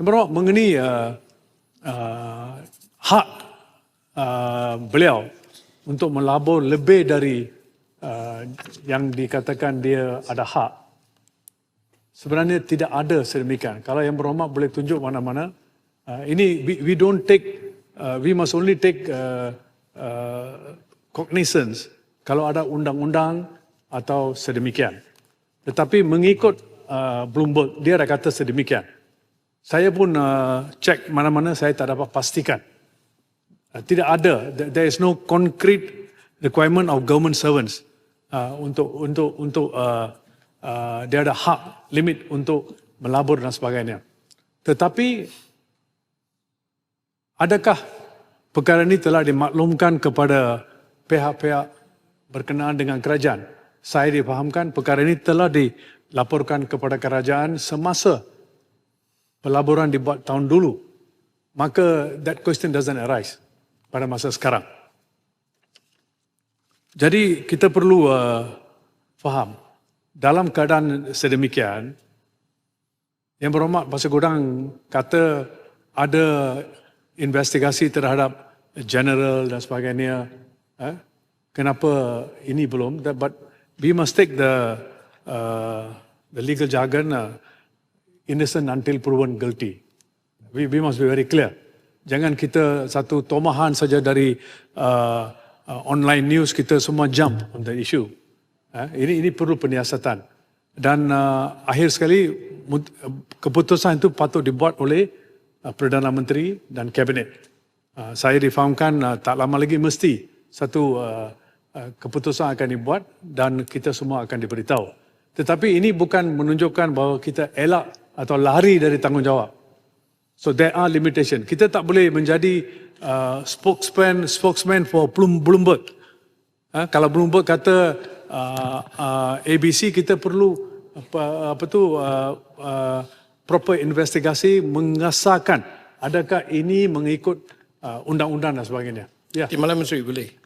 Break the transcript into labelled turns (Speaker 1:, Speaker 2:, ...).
Speaker 1: Yang pertama mengenai uh, uh, hak uh, beliau untuk melabur lebih dari uh, yang dikatakan dia ada hak. Sebenarnya tidak ada sedemikian. Kalau yang berhormat boleh tunjuk mana-mana. Uh, ini we, we don't take, uh, we must only take uh, uh, cognizance kalau ada undang-undang atau sedemikian. Tetapi mengikut uh, Bloomberg, dia dah kata sedemikian. Saya pun uh, cek mana-mana saya tak dapat pastikan. Uh, tidak ada, There- is no concrete requirement of government servants uh, untuk untuk untuk uh, uh, dia ada hak limit untuk melabur dan sebagainya. Tetapi adakah perkara ini telah dimaklumkan kepada pihak-pihak berkenaan dengan kerajaan? Saya difahamkan perkara ini telah dilaporkan kepada kerajaan semasa pelaburan dibuat tahun dulu. Maka that question doesn't arise pada masa sekarang. Jadi kita perlu uh, faham dalam keadaan sedemikian yang berhormat Pasal Gudang kata ada investigasi terhadap general dan sebagainya. Eh? Kenapa ini belum? But we must take the uh, the legal jargon uh, innocent until proven guilty. We, we must be very clear. Jangan kita satu tomahan saja dari uh, uh, online news kita semua jump on the issue. Eh, ini ini perlu penyiasatan. Dan uh, akhir sekali keputusan itu patut dibuat oleh uh, Perdana Menteri dan Kabinet. Uh, saya difahamkan uh, tak lama lagi mesti satu uh, uh, keputusan akan dibuat dan kita semua akan diberitahu. Tetapi ini bukan menunjukkan bahawa kita elak atau lari dari tanggungjawab. So there are limitation. Kita tak boleh menjadi uh, spokesman spokesman for Bloom- Bloomberg. Ha, kalau Bloomberg kata uh, uh, ABC kita perlu apa, apa tu uh, uh, proper investigasi mengasahkan adakah ini mengikut uh, undang-undang dan sebagainya. Ya.
Speaker 2: Di Malam Menteri boleh.